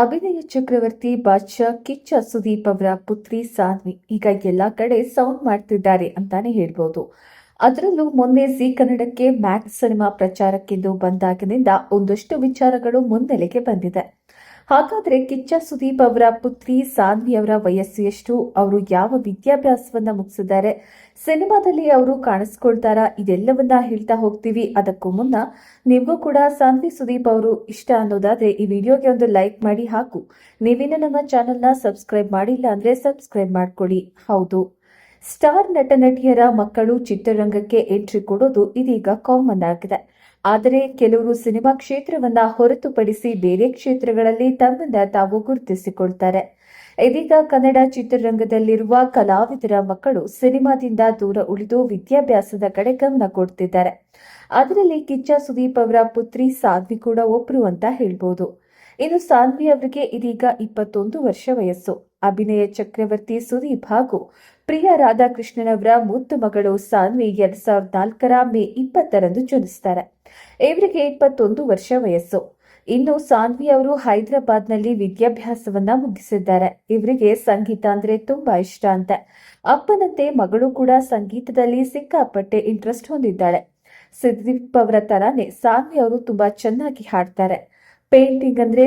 ಅಭಿನಯ ಚಕ್ರವರ್ತಿ ಬಾದ್ಶಾ, ಕಿಚ್ಚ ಸುದೀಪ್ ಅವರ ಪುತ್ರಿ ಸಾಧ್ವಿ ಈಗ ಎಲ್ಲಾ ಕಡೆ ಸೌಂಡ್ ಮಾಡ್ತಿದ್ದಾರೆ ಅಂತಾನೆ ಹೇಳ್ಬೋದು. ಅದರಲ್ಲೂ ಮೊನ್ನೆ ಸಿ ಕನ್ನಡಕ್ಕೆ ಮ್ಯಾಕ್ಸ್ ಸಿನಿಮಾ ಪ್ರಚಾರಕ್ಕೆಂದು ಬಂದಾಗಿನಿಂದ ಒಂದಷ್ಟು ವಿಚಾರಗಳು ಮುನ್ನೆಲೆಗೆ ಬಂದಿದೆ. ಹಾಗಾದ್ರೆ ಕಿಚ್ಚ ಸುದೀಪ್ ಅವರ ಪುತ್ರಿ ಸಾನ್ವಿ ಅವರ ವಯಸ್ಸು ಎಷ್ಟು? ಅವರು ಯಾವ ವಿದ್ಯಾಭ್ಯಾಸವನ್ನ ಮುಗಿಸಿದ್ದಾರೆ? ಸಿನಿಮಾದಲ್ಲಿ ಅವರು ಕಾಣಿಸ್ಕೊಳ್ತಾರಾ? ಇದೆಲ್ಲವನ್ನ ಹೇಳ್ತಾ ಹೋಗ್ತೀವಿ. ಅದಕ್ಕೂ ಮುನ್ನ ನಿಮಗೂ ಕೂಡ ಸಾನ್ವಿ ಸುದೀಪ್ ಅವರು ಇಷ್ಟ ಅನ್ನೋದಾದ್ರೆ ಈ ವಿಡಿಯೋಗೆ ಒಂದು ಲೈಕ್ ಮಾಡಿ ಹಾಕು. ನೀವಿನ ನಮ್ಮ ಚಾನೆಲ್ನ ಸಬ್ಸ್ಕ್ರೈಬ್ ಮಾಡಿಲ್ಲ ಅಂದ್ರೆ ಸಬ್ಸ್ಕ್ರೈಬ್ ಮಾಡ್ಕೊಳ್ಳಿ. ಹೌದು. ಸ್ಟಾರ್ ನಟ ನಟಿಯರ ಮಕ್ಕಳು ಚಿತ್ರರಂಗಕ್ಕೆ ಎಂಟ್ರಿ ಕೊಡೋದು ಇದೀಗ ಕಾಮನ್ ಆಗಿದೆ. ಆದರೆ ಕೆಲವರು ಸಿನಿಮಾ ಕ್ಷೇತ್ರವನ್ನ ಹೊರತುಪಡಿಸಿ ಬೇರೆ ಕ್ಷೇತ್ರಗಳಲ್ಲಿ ತಮ್ಮನ್ನ ತಾವು ಗುರುತಿಸಿಕೊಳ್ತಾರೆ. ಇದೀಗ ಕನ್ನಡ ಚಿತ್ರರಂಗದಲ್ಲಿರುವ ಕಲಾವಿದರ ಮಕ್ಕಳು ಸಿನಿಮಾದಿಂದ ದೂರ ಉಳಿದು ವಿದ್ಯಾಭ್ಯಾಸದ ಕಡೆ ಗಮನ ಕೊಡ್ತಿದ್ದಾರೆ. ಅದರಲ್ಲಿ ಕಿಚ್ಚ ಸುದೀಪ್ ಅವರ ಪುತ್ರಿ ಸಾಧ್ವಿ ಕೂಡ ಒಬ್ರು ಅಂತ ಹೇಳ್ಬೋದು. ಇನ್ನು ಸಾನ್ವಿ ಅವರಿಗೆ ಇದೀಗ ಇಪ್ಪತ್ತೊಂದು ವರ್ಷ ವಯಸ್ಸು. ಅಭಿನಯ ಚಕ್ರವರ್ತಿ ಸುದೀಪ್ ಹಾಗೂ ಪ್ರಿಯ ರಾಧಾಕೃಷ್ಣನವರ ಮುದ್ದು ಮಗಳು ಸಾನ್ವಿ ಎರಡ್ ಸಾವಿರದ ನಾಲ್ಕರ ಮೇ ಇಪ್ಪತ್ತರಂದು ಜನಿಸ್ತಾರೆ. ಇವರಿಗೆ ಇಪ್ಪತ್ತೊಂದು ವರ್ಷ ವಯಸ್ಸು. ಇನ್ನು ಸಾನ್ವಿ ಅವರು ಹೈದರಾಬಾದ್ನಲ್ಲಿ ವಿದ್ಯಾಭ್ಯಾಸವನ್ನ ಮುಗಿಸಿದ್ದಾರೆ. ಇವರಿಗೆ ಸಂಗೀತ ಅಂದ್ರೆ ತುಂಬಾ ಇಷ್ಟ ಅಂತೆ. ಅಪ್ಪನಂತೆ ಮಗಳು ಕೂಡ ಸಂಗೀತದಲ್ಲಿ ಸಿಕ್ಕಾಪಟ್ಟೆ ಇಂಟ್ರೆಸ್ಟ್ ಹೊಂದಿದ್ದಾಳೆ. ಸುದೀಪ್ ಅವರ ತರಾನೇ ಸಾನ್ವಿ ಅವರು ತುಂಬಾ ಚೆನ್ನಾಗಿ ಹಾಡ್ತಾರೆ. ಪೇಂಟಿಂಗ್ ಅಂದ್ರೆ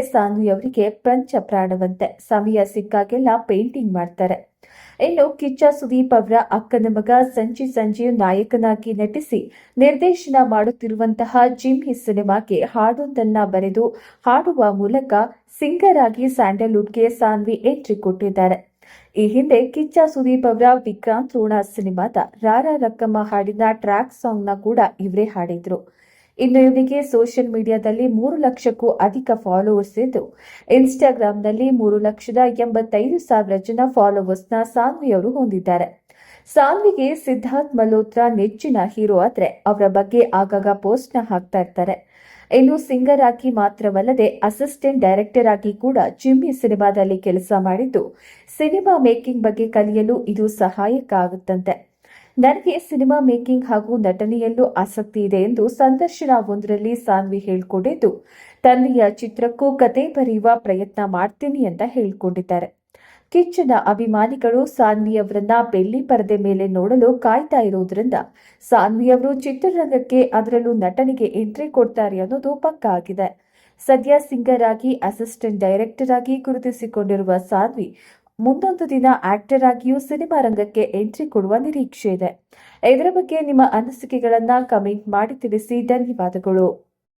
ಅವರಿಗೆ ಪಂಚ ಪ್ರಾಣವಂತೆ. ಸಮಯ ಸಿಕ್ಕಾಗೆಲ್ಲ ಪೇಂಟಿಂಗ್ ಮಾಡ್ತಾರೆ. ಇನ್ನು ಕಿಚ್ಚ ಸುದೀಪ್ ಅವರ ಅಕ್ಕನ ಮಗ ಸಂಜಿ ಸಂಜೀವ್ ನಾಯಕನಾಗಿ ನಟಿಸಿ ನಿರ್ದೇಶನ ಮಾಡುತ್ತಿರುವಂತಹ ಜಿಮ್ಮಿ ಸಿನಿಮಾಗೆ ಹಾಡೊಂದನ್ನ ಬರೆದು ಹಾಡುವ ಮೂಲಕ ಸಿಂಗರ್ ಆಗಿ ಸ್ಯಾಂಡಲ್ವುಡ್ಗೆ ಸಾನ್ವಿ ಎಂಟ್ರಿ ಕೊಟ್ಟಿದ್ದಾರೆ. ಈ ಹಿಂದೆ ಕಿಚ್ಚ ಸುದೀಪ್ ಅವರ ವಿಕ್ರಾಂತ್ ರೋಣ ಸಿನಿಮಾದ ರಾರ ರಕ್ಕಮ್ಮ ಹಾಡಿನ ಟ್ರ್ಯಾಕ್ ಸಾಂಗ್ನ ಕೂಡ ಇವರೇ ಹಾಡಿದ್ರು. ಇನ್ನು ಇವರಿಗೆ ಸೋಷಿಯಲ್ ಮೀಡಿಯಾದಲ್ಲಿ ಮೂರು ಲಕ್ಷಕ್ಕೂ ಅಧಿಕ ಫಾಲೋವರ್ಸ್ ಇದ್ದು, ಇನ್ಸ್ಟಾಗ್ರಾಂನಲ್ಲಿ ಮೂರು ಲಕ್ಷದ ಎಂಬತ್ತೈದು ಸಾವಿರ ಜನ ಫಾಲೋವರ್ಸ್ನ ಸಾನ್ವಿ ಅವರು ಹೊಂದಿದ್ದಾರೆ. ಸಾನ್ವಿಗೆ ಸಿದ್ಧಾರ್ಥ್ ಮಲ್ಹೋತ್ರ ನೆಚ್ಚಿನ ಹೀರೋ ಆದ್ರೆ ಅವರ ಬಗ್ಗೆ ಆಗಾಗ ಪೋಸ್ಟ್ನ ಹಾಕ್ತಾ ಇರ್ತಾರೆ. ಇನ್ನು ಸಿಂಗರ್ ಆಗಿ ಮಾತ್ರವಲ್ಲದೆ ಅಸಿಸ್ಟೆಂಟ್ ಡೈರೆಕ್ಟರ್ ಆಗಿ ಕೂಡ ಜಿಮ್ಮಿ ಸಿನಿಮಾದಲ್ಲಿ ಕೆಲಸ ಮಾಡಿದ್ದು, ಸಿನಿಮಾ ಮೇಕಿಂಗ್ ಬಗ್ಗೆ ಕಲಿಯಲು ಇದು ಸಹಾಯಕ ಆಗುತ್ತಂತೆ. ನನಗೆ ಸಿನಿಮಾ ಮೇಕಿಂಗ್ ಹಾಗೂ ನಟನೆಯಲ್ಲೂ ಆಸಕ್ತಿ ಇದೆ ಎಂದು ಸಂದರ್ಶನ ಒಂದರಲ್ಲಿ ಸಾನ್ವಿ ಹೇಳಿಕೊಂಡಿದ್ದು, ತನ್ನೆಯ ಚಿತ್ರಕ್ಕೂ ಕತೆ ಬರೆಯುವ ಪ್ರಯತ್ನ ಮಾಡ್ತೀನಿ ಅಂತ ಹೇಳಿಕೊಂಡಿದ್ದಾರೆ. ಕಿಚ್ಚನ ಅಭಿಮಾನಿಗಳು ಸಾನ್ವಿಯವರನ್ನ ಬೆಳ್ಳಿ ಪರದೆ ಮೇಲೆ ನೋಡಲು ಕಾಯ್ತಾ ಇರುವುದರಿಂದ ಸಾನ್ವಿಯವರು ಚಿತ್ರರಂಗಕ್ಕೆ ಅದರಲ್ಲೂ ನಟನೆಗೆ ಎಂಟ್ರಿ ಕೊಡ್ತಾರೆ ಅನ್ನೋದು ಪಕ್ಕ ಆಗಿದೆ. ಸದ್ಯ ಸಿಂಗರ್ ಆಗಿ, ಅಸಿಸ್ಟೆಂಟ್ ಡೈರೆಕ್ಟರ್ ಆಗಿ ಗುರುತಿಸಿಕೊಂಡಿರುವ ಸಾನ್ವಿ ಮುಂದೊಂದು ದಿನ ಆಕ್ಟರ್ ಆಗಿಯೂ ಸಿನಿಮಾ ರಂಗಕ್ಕೆ ಎಂಟ್ರಿ ಕೊಡುವ ನಿರೀಕ್ಷೆ ಇದೆ. ಇದರ ಬಗ್ಗೆ ನಿಮ್ಮ ಅನಿಸಿಕೆಗಳನ್ನ ಕಮೆಂಟ್ ಮಾಡಿ ತಿಳಿಸಿ. ಧನ್ಯವಾದಗಳು.